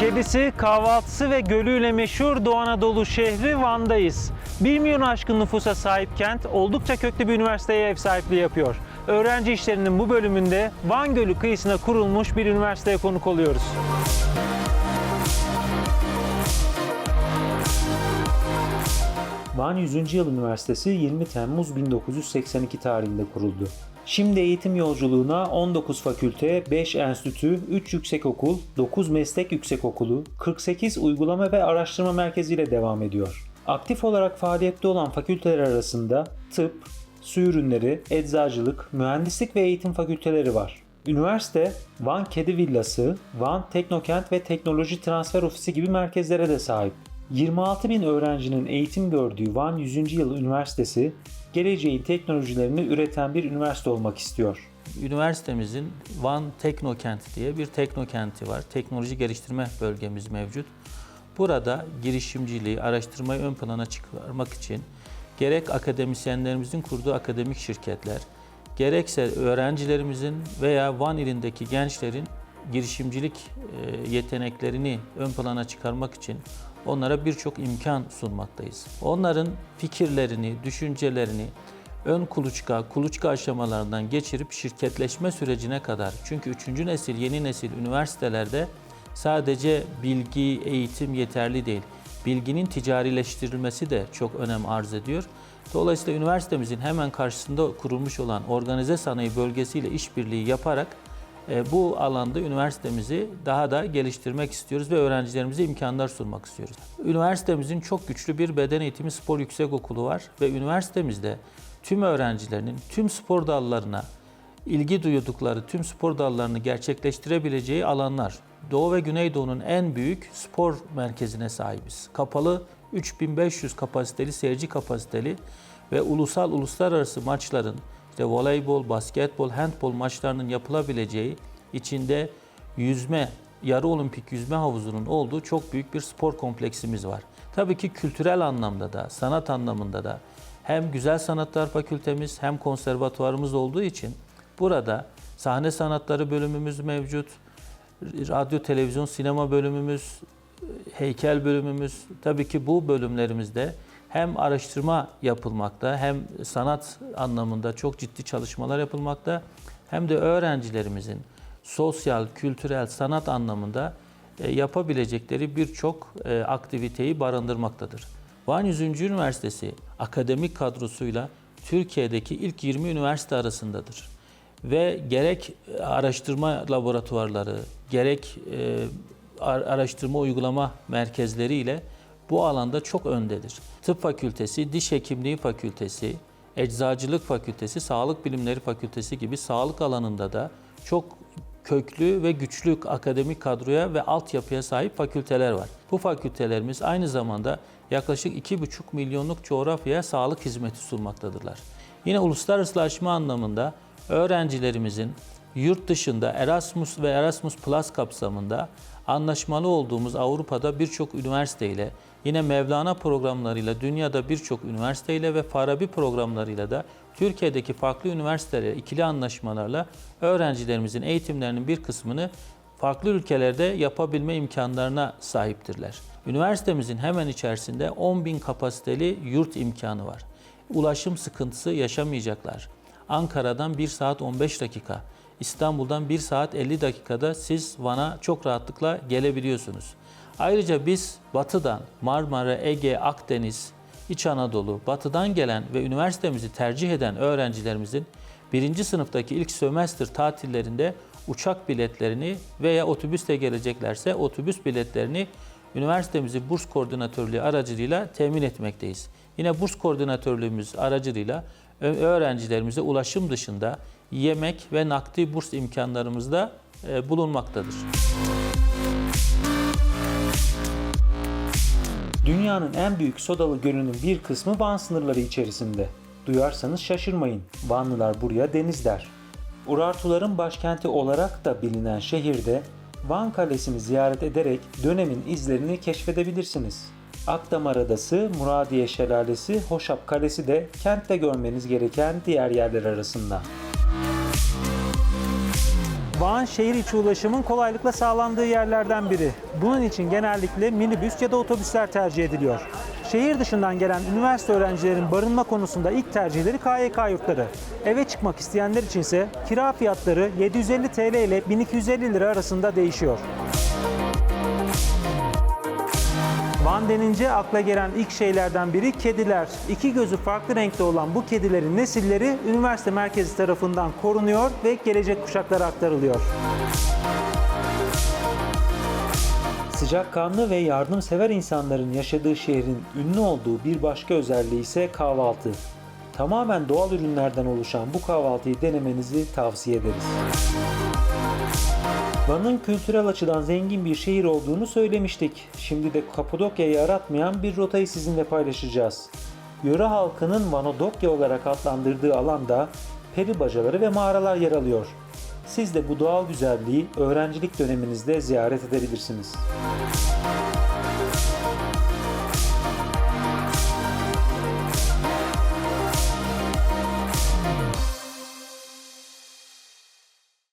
Kedisi, kahvaltısı ve gölüyle meşhur Doğu Anadolu şehri Van'dayız. 1 milyon aşkın nüfusa sahip kent oldukça köklü bir üniversiteye ev sahipliği yapıyor. Öğrenci işlerinin bu bölümünde Van Gölü kıyısına kurulmuş bir üniversiteye konuk oluyoruz. Van 100. Yıl Üniversitesi 20 Temmuz 1982 tarihinde kuruldu. Şimdi eğitim yolculuğuna 19 fakülte, 5 enstitü, 3 yüksekokul, 9 meslek yüksekokulu, 48 uygulama ve araştırma merkeziyle devam ediyor. Aktif olarak faaliyette olan fakülteler arasında tıp, su ürünleri, eczacılık, mühendislik ve eğitim fakülteleri var. Üniversite, Van Kedi Villası, Van Teknokent ve Teknoloji Transfer Ofisi gibi merkezlere de sahip. 26 bin öğrencinin eğitim gördüğü Van 100. Yıl Üniversitesi, geleceğin teknolojilerini üreten bir üniversite olmak istiyor. Üniversitemizin Van Teknokent diye bir teknokenti var. Teknoloji geliştirme bölgemiz mevcut. Burada girişimciliği, araştırmayı ön plana çıkarmak için gerek akademisyenlerimizin kurduğu akademik şirketler, gerekse öğrencilerimizin veya Van ilindeki gençlerin girişimcilik e, yeteneklerini ön plana çıkarmak için onlara birçok imkan sunmaktayız. Onların fikirlerini, düşüncelerini ön kuluçka, kuluçka aşamalarından geçirip şirketleşme sürecine kadar. Çünkü üçüncü nesil, yeni nesil üniversitelerde sadece bilgi, eğitim yeterli değil. Bilginin ticarileştirilmesi de çok önem arz ediyor. Dolayısıyla üniversitemizin hemen karşısında kurulmuş olan organize sanayi bölgesiyle işbirliği yaparak bu alanda üniversitemizi daha da geliştirmek istiyoruz ve öğrencilerimize imkanlar sunmak istiyoruz. Üniversitemizin çok güçlü bir beden eğitimi spor yüksekokulu var ve üniversitemizde tüm öğrencilerinin tüm spor dallarına ilgi duydukları tüm spor dallarını gerçekleştirebileceği alanlar. Doğu ve Güneydoğu'nun en büyük spor merkezine sahibiz. Kapalı 3500 kapasiteli, seyirci kapasiteli ve ulusal uluslararası maçların işte voleybol, basketbol, handbol maçlarının yapılabileceği içinde yüzme, yarı olimpik yüzme havuzunun olduğu çok büyük bir spor kompleksimiz var. Tabii ki kültürel anlamda da, sanat anlamında da hem Güzel Sanatlar Fakültemiz hem konservatuvarımız olduğu için burada sahne sanatları bölümümüz mevcut, radyo, televizyon, sinema bölümümüz, heykel bölümümüz. Tabii ki bu bölümlerimizde hem araştırma yapılmakta hem sanat anlamında çok ciddi çalışmalar yapılmakta hem de öğrencilerimizin sosyal, kültürel, sanat anlamında e, yapabilecekleri birçok e, aktiviteyi barındırmaktadır. Van 100. Üniversitesi akademik kadrosuyla Türkiye'deki ilk 20 üniversite arasındadır. Ve gerek araştırma laboratuvarları, gerek e, araştırma uygulama merkezleriyle bu alanda çok öndedir. Tıp Fakültesi, Diş Hekimliği Fakültesi, Eczacılık Fakültesi, Sağlık Bilimleri Fakültesi gibi sağlık alanında da çok köklü ve güçlü akademik kadroya ve altyapıya sahip fakülteler var. Bu fakültelerimiz aynı zamanda yaklaşık 2,5 milyonluk coğrafyaya sağlık hizmeti sunmaktadırlar. Yine uluslararasılaşma anlamında öğrencilerimizin yurt dışında Erasmus ve Erasmus Plus kapsamında anlaşmalı olduğumuz Avrupa'da birçok üniversiteyle, yine Mevlana programlarıyla dünyada birçok üniversiteyle ve Farabi programlarıyla da Türkiye'deki farklı üniversitelerle ikili anlaşmalarla öğrencilerimizin eğitimlerinin bir kısmını farklı ülkelerde yapabilme imkanlarına sahiptirler. Üniversitemizin hemen içerisinde 10 bin kapasiteli yurt imkanı var. Ulaşım sıkıntısı yaşamayacaklar. Ankara'dan 1 saat 15 dakika, İstanbul'dan 1 saat 50 dakikada siz Van'a çok rahatlıkla gelebiliyorsunuz. Ayrıca biz batıdan Marmara, Ege, Akdeniz, İç Anadolu, batıdan gelen ve üniversitemizi tercih eden öğrencilerimizin birinci sınıftaki ilk sömestr tatillerinde uçak biletlerini veya otobüsle geleceklerse otobüs biletlerini üniversitemizin burs koordinatörlüğü aracılığıyla temin etmekteyiz. Yine burs koordinatörlüğümüz aracılığıyla öğrencilerimize ulaşım dışında yemek ve nakdi burs imkanlarımız da e, Dünyanın en büyük sodalı gölünün bir kısmı Van sınırları içerisinde. Duyarsanız şaşırmayın. Vanlılar buraya deniz der. Urartuların başkenti olarak da bilinen şehirde Van Kalesi'ni ziyaret ederek dönemin izlerini keşfedebilirsiniz. Akdamar Adası, Muradiye Şelalesi, Hoşap Kalesi de kentte görmeniz gereken diğer yerler arasında. Van şehir içi ulaşımın kolaylıkla sağlandığı yerlerden biri. Bunun için genellikle minibüs ya da otobüsler tercih ediliyor. Şehir dışından gelen üniversite öğrencilerin barınma konusunda ilk tercihleri KYK yurtları. Eve çıkmak isteyenler içinse kira fiyatları 750 TL ile 1250 lira arasında değişiyor. Van denince akla gelen ilk şeylerden biri kediler. İki gözü farklı renkte olan bu kedilerin nesilleri üniversite merkezi tarafından korunuyor ve gelecek kuşaklara aktarılıyor. Sıcakkanlı ve yardımsever insanların yaşadığı şehrin ünlü olduğu bir başka özelliği ise kahvaltı. Tamamen doğal ürünlerden oluşan bu kahvaltıyı denemenizi tavsiye ederiz. Van'ın kültürel açıdan zengin bir şehir olduğunu söylemiştik. Şimdi de Kapadokya'yı aratmayan bir rotayı sizinle paylaşacağız. Yöre halkının Vanodokya olarak adlandırdığı alanda peri bacaları ve mağaralar yer alıyor. Siz de bu doğal güzelliği öğrencilik döneminizde ziyaret edebilirsiniz.